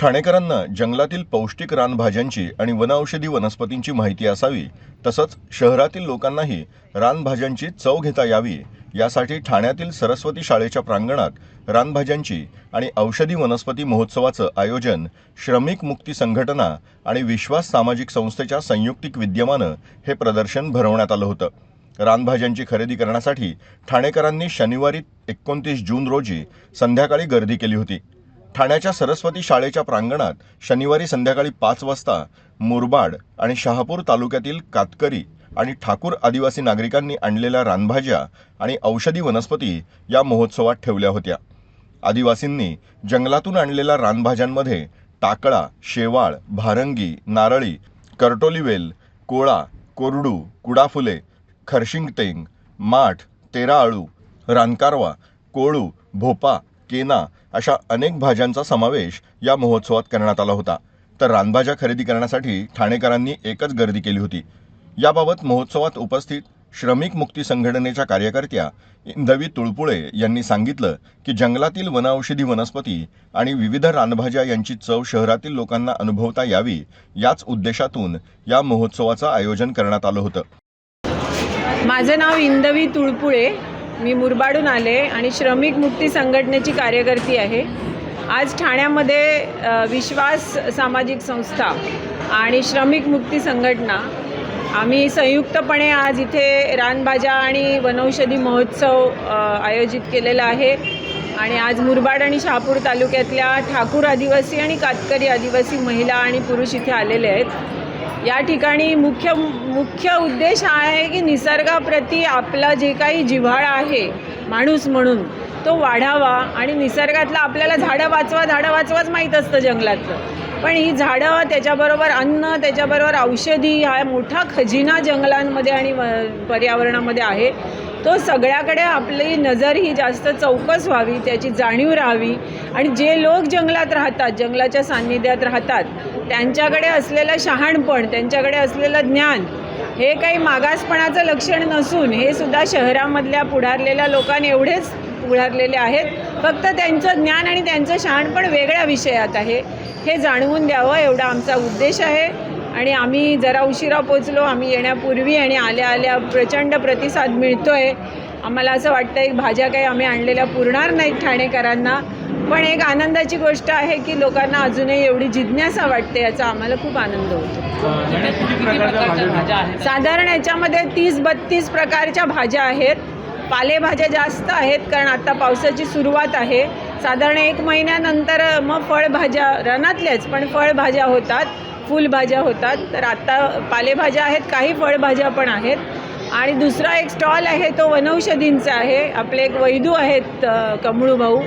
ठाणेकरांना जंगलातील पौष्टिक रानभाज्यांची आणि वनौषधी वनस्पतींची माहिती असावी तसंच शहरातील लोकांनाही रानभाज्यांची चव घेता यावी यासाठी ठाण्यातील सरस्वती शाळेच्या प्रांगणात रानभाज्यांची आणि औषधी वनस्पती महोत्सवाचं आयोजन श्रमिक मुक्ती संघटना आणि विश्वास सामाजिक संस्थेच्या संयुक्तिक विद्यमानं हे प्रदर्शन भरवण्यात आलं होतं. रानभाज्यांची खरेदी करण्यासाठी ठाणेकरांनी शनिवारी एकोणतीस जून रोजी संध्याकाळी गर्दी केली होती. ठाण्याच्या सरस्वती शाळेच्या प्रांगणात शनिवारी संध्याकाळी पाच वाजता मुरबाड आणि शहापूर तालुक्यातील कातकरी आणि ठाकूर आदिवासी नागरिकांनी आणलेल्या रानभाज्या आणि औषधी वनस्पती या महोत्सवात ठेवल्या होत्या. आदिवासींनी जंगलातून आणलेल्या रानभाज्यांमध्ये टाकळा शेवाळ भारंगी नारळी करटोलीवेल कोळा कोरडू कुडाफुले खरशिंगटेंग माठ तेरा आळू रानकारवा कोळू भोपा केना अशा अनेक भाज्यांचा समावेश या महोत्सवात करण्यात आला होता. तर रानभाज्या खरेदी करण्यासाठी ठाणेकरांनी एकच गर्दी केली होती. याबाबत महोत्सवात उपस्थित श्रमिक मुक्ती संघटनेच्या कार्यकर्त्या इंदवी तुळपुळे यांनी सांगितलं की जंगलातील वनौषधी वनस्पती आणि विविध रानभाज्या यांची चव शहरातील लोकांना अनुभवता यावी याच उद्देशातून या महोत्सवाचं आयोजन करण्यात आलं होतं. माझं नाव इंदवी तुळपुळे. मी मुरबाडून आले आणि श्रमिक मुक्ती संघटनेची कार्यकर्ती आहे. आज ठाण्यामध्ये विश्वास सामाजिक संस्था आणि श्रमिक मुक्ती संघटना आम्ही संयुक्तपणे आज इथे रानभाज्या आणि वनौषधी महोत्सव आयोजित केलेला आहे. आणि आज मुरबाड आणि शहापूर तालुक्यातल्या ठाकूर आदिवासी आणि कातकरी आदिवासी महिला आणि पुरुष इथे आलेले आहेत. या ठिकाणी मुख्य मुख्य उद्देश हा आहे की निसर्गाप्रती आपला जे काही जिव्हाळा आहे माणूस म्हणून तो वाढावा आणि निसर्गातलं आपल्याला झाडं वाचवा झाडं वाचवाच माहीत असतं जंगलातलं. पण ही झाडं त्याच्याबरोबर अन्न त्याच्याबरोबर औषधी हा मोठा खजिना जंगलांमध्ये आणि व- पर्यावरणामध्ये आहे. तो सगळ्याकडे आपली नजर ही जास्त चौकस व्हावी त्याची जाणीव राहावी. आणि जे लोक जंगलात राहतात जंगलाच्या सान्निध्यात राहतात त्यांच्याकडे असलेलं शहाणपण त्यांच्याकडे असलेलं ज्ञान हे काही मागासपणाचं लक्षण नसून हे सुद्धा शहरामधल्या पुढारलेल्या लोकांनी एवढेच पुढारलेले आहेत. फक्त त्यांचं ज्ञान आणि त्यांचं शहाणपण वेगळ्या विषयात आहे. हे जाणवून द्यावं एवढा आमचा उद्देश आहे. आणि आम्ही जरा उशिरा पोचलो. आम्ही येण्यापूर्वी आणि आल्या आल्या प्रचंड प्रतिसाद मिळतो आहे आम्हाला असं वाटतं एक भाज्या काही आम्ही आणलेल्या पुरणार नाहीत ठाणेकरांना. पण एक आनंदाची गोष्ट आहे की लोकांना अजूनही एवढी जिज्ञासा वाटते याचा आम्हाला खूप आनंद होतो. साधारण याच्यामध्ये तीस बत्तीस प्रकारच्या भाज्या आहेत. पालेभाज्या जास्त आहेत कारण आता पावसाची सुरुवात आहे. साधारण एक महिन्यानंतर मग फळभाज्या रनातल्याच पण फळभाज्या होतात. फुलभाज्या होतात. तर आत्ता पालेभाज्या आहेत काही फळभाज्या पण आहेत. आणि दुसरा एक स्टॉल आहे तो वनौषधींचा आहे. आपले एक वैदू आहेत कमळू भाऊ.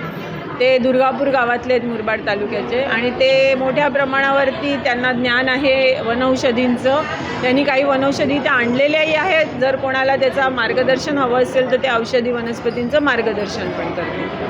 ते दुर्गापूर गावातले आहेत मुरबाड तालुक्याचे. आणि ते मोठ्या प्रमाणावरती त्यांना ज्ञान आहे वनौषधींचं. त्यांनी काही वनौषधी त्या आणलेल्याही आहेत. जर कोणाला त्याचा मार्गदर्शन हवं असेल तर ते औषधी वनस्पतींचं मार्गदर्शन पण करते